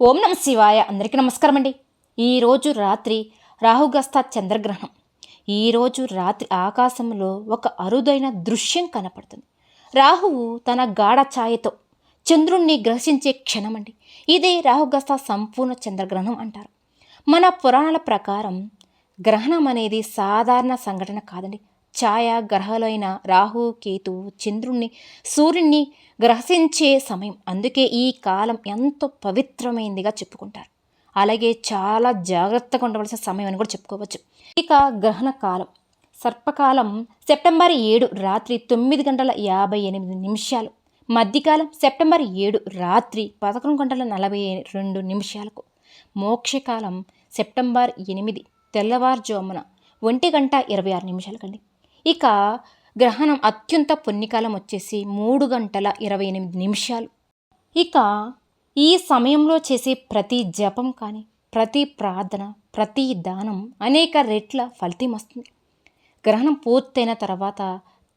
ఓం నమ శివాయ. అందరికీ నమస్కారం అండి. ఈరోజు రాత్రి రాహుగస్త చంద్రగ్రహణం. ఈరోజు రాత్రి ఆకాశంలో ఒక అరుదైన దృశ్యం కనపడుతుంది. రాహువు తన గాఢ ఛాయతో చంద్రుణ్ణి గ్రహించే క్షణం అండి. ఇదే రాహుగస్త సంపూర్ణ చంద్రగ్రహణం అంటారు. మన పురాణాల ప్రకారం గ్రహణం అనేది సాధారణ సంఘటన కాదండి. ఛాయ గ్రహాలైన రాహు కేతు చంద్రుణ్ణి సూర్యుణ్ణి గ్రహించే సమయం. అందుకే ఈ కాలం ఎంతో పవిత్రమైందిగా చెప్పుకుంటారు. అలాగే చాలా జాగ్రత్తగా ఉండవలసిన సమయం అని కూడా చెప్పుకోవచ్చు. ఇక గ్రహణ కాలం. సర్పకాలం సెప్టెంబర్ ఏడు రాత్రి తొమ్మిది గంటల యాభై ఎనిమిది నిమిషాలు. మధ్యకాలం సెప్టెంబర్ ఏడు రాత్రి పదకొండు గంటల నలభై రెండు నిమిషాలకు. మోక్షకాలం సెప్టెంబర్ ఎనిమిది తెల్లవారుజామున ఒంటి గంట ఇరవై ఆరు నిమిషాలకండి. ఇక గ్రహణం అత్యంత పుణ్యకాలం వచ్చేసి మూడు గంటల ఇరవై ఎనిమిది నిమిషాలు. ఇక ఈ సమయంలో చేసే ప్రతి జపం కానీ ప్రతి ప్రార్థన ప్రతి దానం అనేక రెట్ల ఫలితం వస్తుంది. గ్రహణం పూర్తయిన తర్వాత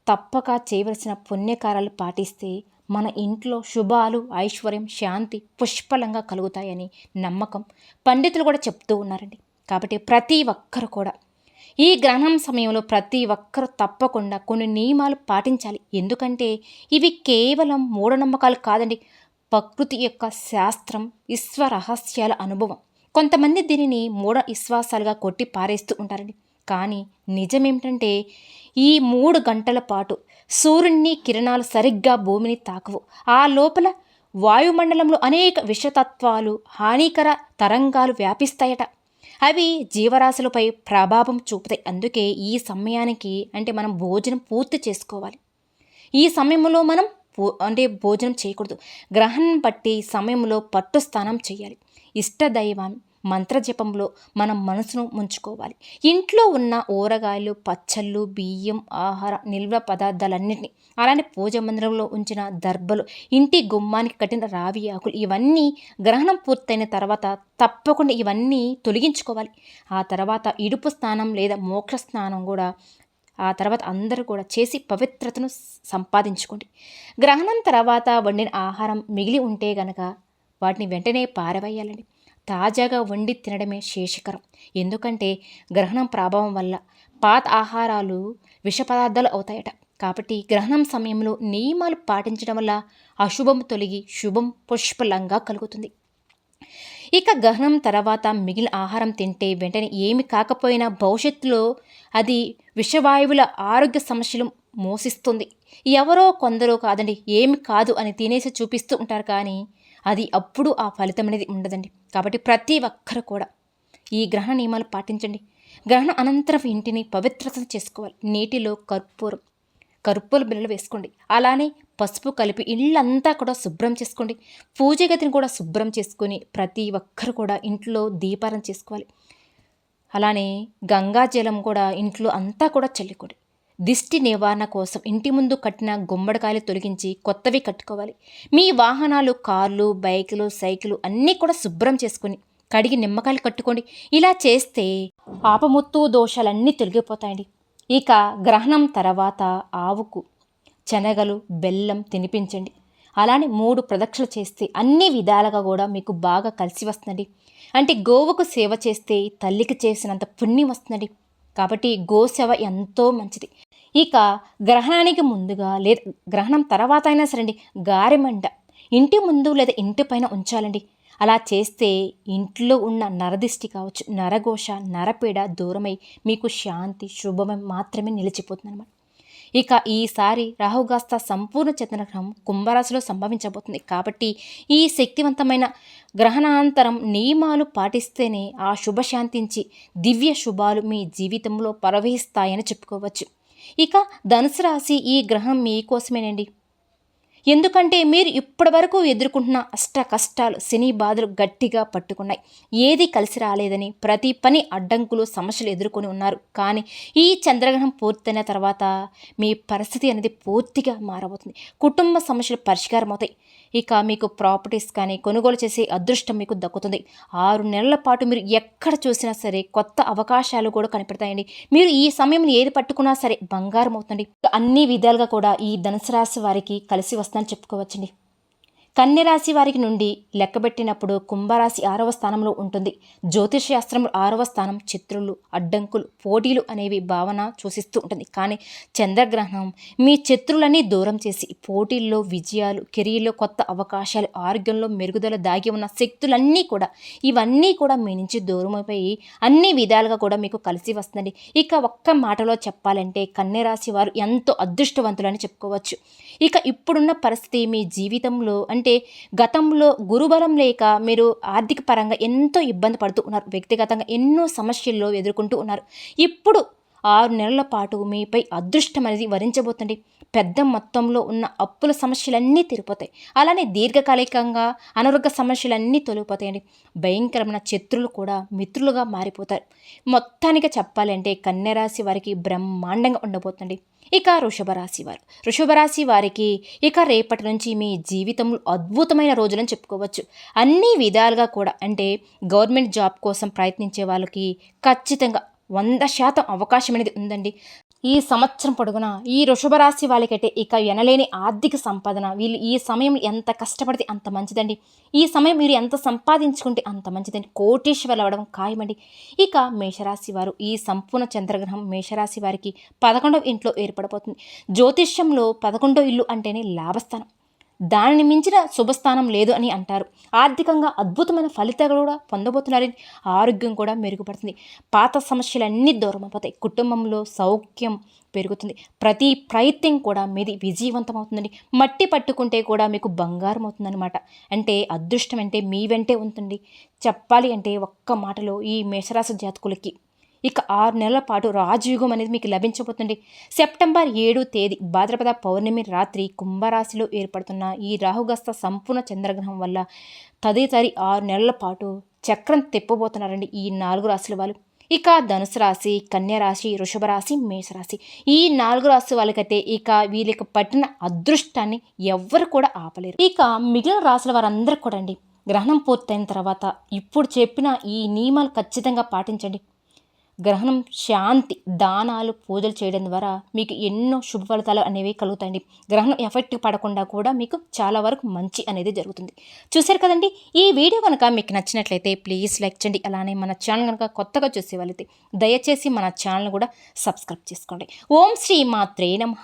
తప్పక చేయవలసిన పుణ్యకారాలు పాటిస్తే మన ఇంట్లో శుభాలు ఐశ్వర్యం శాంతి పుష్పలంగా కలుగుతాయని నమ్మకం పండితులు కూడా చెప్తూ ఉన్నారండి. కాబట్టి ప్రతి ఒక్కరు కూడా ఈ గ్రహణం సమయంలో ప్రతి ఒక్కరూ తప్పకుండా కొన్ని నియమాలు పాటించాలి. ఎందుకంటే ఇవి కేవలం మూఢనమ్మకాలు కాదండి. ప్రకృతి యొక్క శాస్త్రం విశ్వ రహస్యాల అనుభవం. కొంతమంది దీనిని మూఢ విశ్వాసాలుగా కొట్టి పారేస్తూ ఉంటారండి. కానీ నిజమేమిటంటే ఈ మూడు గంటల పాటు సూర్యుని కిరణాలు సరిగ్గా భూమిని తాకవు. ఆ లోపల వాయుమండలంలో అనేక విషతత్వాలు హానికర తరంగాలు వ్యాపిస్తాయట. అవి జీవరాశులపై ప్రభావం చూపుతాయి. అందుకే ఈ సమయానికి అంటే మనం భోజనం పూర్తి చేసుకోవాలి. ఈ సమయంలో మనం అంటే భోజనం చేయకూడదు. గ్రహణం బట్టి సమయంలో పట్టు స్నానం చేయాలి. ఇష్టదైవం మంత్రజపంలో మనం మనసును ముంచుకోవాలి. ఇంట్లో ఉన్న ఊరగాయలు పచ్చళ్ళు బియ్యం ఆహార నిల్వ పదార్థాలన్నింటినీ అలానే పూజ మందిరంలో ఉంచిన దర్భలు ఇంటి గుమ్మానికి కట్టిన రావి ఆకులు ఇవన్నీ గ్రహణం పూర్తయిన తర్వాత తప్పకుండా ఇవన్నీ తొలగించుకోవాలి. ఆ తర్వాత ఇడుపు స్నానం లేదా మోక్ష స్నానం కూడా ఆ తర్వాత అందరూ కూడా చేసి పవిత్రతను సంపాదించుకోండి. గ్రహణం తర్వాత వండిన ఆహారం మిగిలి ఉంటే గనక వాటిని వెంటనే పారవేయాలండి. తాజాగా వండి తినడమే శేషకరం. ఎందుకంటే గ్రహణం ప్రభావం వల్ల పాత ఆహారాలు విష పదార్థాలు అవుతాయట. కాబట్టి గ్రహణం సమయంలో నియమాలు పాటించడం వల్ల అశుభం తొలగి శుభం పుష్పలంగా కలుగుతుంది. ఇక గ్రహణం తర్వాత మిగిలిన ఆహారం తింటే వెంటనే ఏమి కాకపోయినా భవిష్యత్తులో అది విషవాయువుల ఆరోగ్య సమస్యలు మోసిస్తుంది. ఎవరో కొందరో కాదండి ఏమి కాదు అని తినేసి చూపిస్తూ ఉంటారు కానీ అది అప్పుడు ఆ ఫలితం అనేది ఉండదండి. కాబట్టి ప్రతి ఒక్కరు కూడా ఈ గ్రహణ నియమాలు పాటించండి. గ్రహణ అనంతరం ఇంటిని పవిత్రత చేసుకోవాలి. నీటిలో కర్పూరం కర్పూర బిళ్ళలు వేసుకోండి. అలానే పసుపు కలిపి ఇళ్ళంతా కూడా శుభ్రం చేసుకోండి. పూజ గదిని కూడా శుభ్రం చేసుకొని ప్రతి ఒక్కరు కూడా ఇంట్లో దీపారం చేసుకోవాలి. అలానే గంగాజలం కూడా ఇంట్లో అంతా కూడా చల్లుకోండి. దిష్టి నివారణ కోసం ఇంటి ముందు కట్టిన గుమ్మడికాయలు తొలగించి కొత్తవి కట్టుకోవాలి. మీ వాహనాలు కార్లు బైకులు సైకిలు అన్నీ కూడా శుభ్రం చేసుకొని కడిగి నిమ్మకాయలు కట్టుకోండి. ఇలా చేస్తే పాపముత్తు దోషాలన్నీ తొలగిపోతాయండి. ఇక గ్రహణం తర్వాత ఆవుకు శనగలు బెల్లం తినిపించండి. అలానే మూడు ప్రదక్షిణలు చేస్తే అన్ని విధాలుగా కూడా మీకు బాగా కలిసి వస్తుందండి. అంటే గోవుకు సేవ చేస్తే తల్లికి చేసినంత పుణ్యం వస్తుందండి. కాబట్టి గోసేవ ఎంతో మంచిది. ఇక గ్రహణానికి ముందుగా లేదా గ్రహణం తర్వాత అయినా సరే గారెమంట ఇంటి ముందు లేదా ఇంటి పైన ఉంచాలండి. అలా చేస్తే ఇంట్లో ఉన్న నరదిష్టి కావచ్చు నరఘోష నరపీడ దూరమై మీకు శాంతి శుభమే మాత్రమే నిలిచిపోతుంది అనమాట ఇక ఈసారి రాహుగాస్త సంపూర్ణ చంద్రగ్రహం కుంభరాశిలో సంభవించబోతుంది. కాబట్టి ఈ శక్తివంతమైన గ్రహణాంతరం నియమాలు పాటిస్తేనే ఆ శుభశాంతించి దివ్య శుభాలు మీ జీవితంలో ప్రవహిస్తాయని చెప్పుకోవచ్చు. ఇక ధనుసు రాశి ఈ గ్రహం మీకోసమేనండి ఎందుకంటే మీరు ఇప్పటి వరకు ఎదుర్కొంటున్న అష్ట కష్టాలు శని బాధలు గట్టిగా పట్టుకున్నాయి. ఏది కలిసి రాలేదని ప్రతి పని అడ్డంకులు సమస్యలు ఎదుర్కొని ఉన్నారు. కానీ ఈ చంద్రగ్రహణం పూర్తయిన తర్వాత మీ పరిస్థితి అనేది పూర్తిగా మారబోతుంది. కుటుంబ సమస్యలు పరిష్కారం అవుతాయి ఇక మీకు ప్రాపర్టీస్ కానీ కొనుగోలు చేసే అదృష్టం మీకు దక్కుతుంది. ఆరు నెలల పాటు మీరు ఎక్కడ చూసినా సరే కొత్త అవకాశాలు కూడా కనిపెడతాయండి. మీరు ఈ సమయం ఏది పట్టుకున్నా సరే బంగారం అవుతుంది అన్ని విధాలుగా కూడా ఈ ధనుసు రాశి వారికి కలిసి వస్తుందని చెప్పుకోవచ్చండి. కన్యరాశి వారికి నుండి లెక్కబెట్టినప్పుడు కుంభరాశి ఆరవ స్థానంలో ఉంటుంది. జ్యోతిష్ శాస్త్రంలో ఆరవ స్థానం చిత్రులు అడ్డంకులు పోటీలు అనేవి భావన సూచిస్తూ ఉంటుంది. కానీ చంద్రగ్రహణం మీ శత్రులన్నీ దూరం చేసి పోటీల్లో విజయాలు కెరీర్లో కొత్త అవకాశాలు ఆరోగ్యంలో మెరుగుదల దాగి ఉన్న శక్తులన్నీ కూడా ఇవన్నీ కూడా మీ నుంచి దూరమైపోయి అన్ని విధాలుగా కూడా మీకు కలిసి వస్తుంది ఇక ఒక్క మాటలో చెప్పాలంటే కన్యరాశి వారు ఎంతో అదృష్టవంతులని చెప్పుకోవచ్చు. ఇక ఇప్పుడున్న పరిస్థితి మీ జీవితంలో అంటే గతంలో గురుబలం లేక మీరు ఆర్థిక పరంగా ఎంతో ఇబ్బంది పడుతూ ఉన్నారు వ్యక్తిగతంగా ఎన్నో సమస్యల్లో ఎదుర్కొంటూ ఉన్నారు. ఇప్పుడు ఆరు నెలల పాటు మీపై అదృష్టం అనేది వరించబోతుంది. పెద్ద మొత్తంలో ఉన్న అప్పుల సమస్యలన్నీ తీరిపోతాయి. అలానే దీర్ఘకాలికంగా అనారోగ్య సమస్యలన్నీ తొలగిపోతాయండి. భయంకరమైన శత్రులు కూడా మిత్రులుగా మారిపోతారు. మొత్తానికి చెప్పాలంటే కన్యరాశి వారికి బ్రహ్మాండంగా ఉండబోతుంది. ఇక వృషభ రాశి వారు. వృషభ రాశి వారికి ఇక రేపటి నుంచి మీ జీవితంలో అద్భుతమైన రోజులని చెప్పుకోవచ్చు. అన్ని విధాలుగా కూడా అంటే గవర్నమెంట్ జాబ్ కోసం ప్రయత్నించే వాళ్ళకి ఖచ్చితంగా వంద శాతం అవకాశం అనేది ఉందండి. ఈ సంవత్సరం పొడుగున ఈ వృషభ రాశి వాళ్ళకైతే ఇక ఎనలేని ఆర్థిక సంపాదన. వీళ్ళు ఈ సమయం ఎంత కష్టపడితే అంత మంచిదండి. ఈ సమయం మీరు ఎంత సంపాదించుకుంటే అంత మంచిదండి. కోటేశ్వరులు అవ్వడం ఖాయమండి. ఇక మేషరాశి వారు ఈ సంపూర్ణ చంద్రగ్రహం మేషరాశి వారికి పదకొండవ ఇంట్లో ఏర్పడబోతుంది. జ్యోతిష్యంలో పదకొండో ఇల్లు అంటేనే లాభస్థానం. దానిని మించిన శుభస్థానం లేదు అని అంటారు. ఆర్థికంగా అద్భుతమైన ఫలితాలు కూడా పొందబోతున్నారని ఆరోగ్యం కూడా మెరుగుపడుతుంది. పాత సమస్యలన్నీ దూరం అయిపోతాయి. కుటుంబంలో సౌఖ్యం పెరుగుతుంది. ప్రతి ప్రయత్నం కూడా మీది విజయవంతం అవుతుందండి మట్టి పట్టుకుంటే కూడా మీకు బంగారం అవుతుందన్నమాట. అంటే అదృష్టం అంటే మీ వెంటే ఉంటుంది చెప్పాలి అంటే ఒక్క మాటలో ఈ మేషరాశి జాతకులకి ఇక ఆరు నెలల పాటు రాజయుగం అనేది మీకు లభించబోతుంది. సెప్టెంబర్ ఏడు తేదీ భాద్రపద పౌర్ణమి రాత్రి కుంభరాశిలో ఏర్పడుతున్న ఈ రాహుగస్త సంపూర్ణ చంద్రగ్రహం వల్ల తదితరి ఆరు నెలల పాటు చక్రం తిప్పబోతున్నారండి ఈ నాలుగు రాశుల వాళ్ళు. ఇక ధనుసు రాశి కన్యరాశి వృషభ రాశి మేషరాశి ఈ నాలుగు రాశి వాళ్ళకైతే ఇక వీళ్ళకి పట్టిన అదృష్టాన్ని ఎవ్వరు కూడా ఆపలేరు. ఇక మిగిలిన రాశుల వారందరూ కూడా అండి గ్రహణం పూర్తయిన తర్వాత ఇప్పుడు చెప్పిన ఈ నియమాలు ఖచ్చితంగా పాటించండి. గ్రహణం శాంతి దానాలు పూజలు చేయడం ద్వారా మీకు ఎన్నో శుభ ఫలితాలు అనేవి కలుగుతాయండి. గ్రహణం ఎఫెక్ట్ పడకుండా కూడా మీకు చాలా వరకు మంచి అనేది జరుగుతుంది. చూశారు కదండి? ఈ వీడియో కనుక మీకు నచ్చినట్లయితే ప్లీజ్ లైక్ చేయండి. అలానే మన ఛానల్ కనుక కొత్తగా చూసేవాళ్ళైతే దయచేసి మన ఛానల్ కూడా సబ్స్క్రైబ్ చేసుకోండి. ఓం శ్రీ మాత్రే నమః.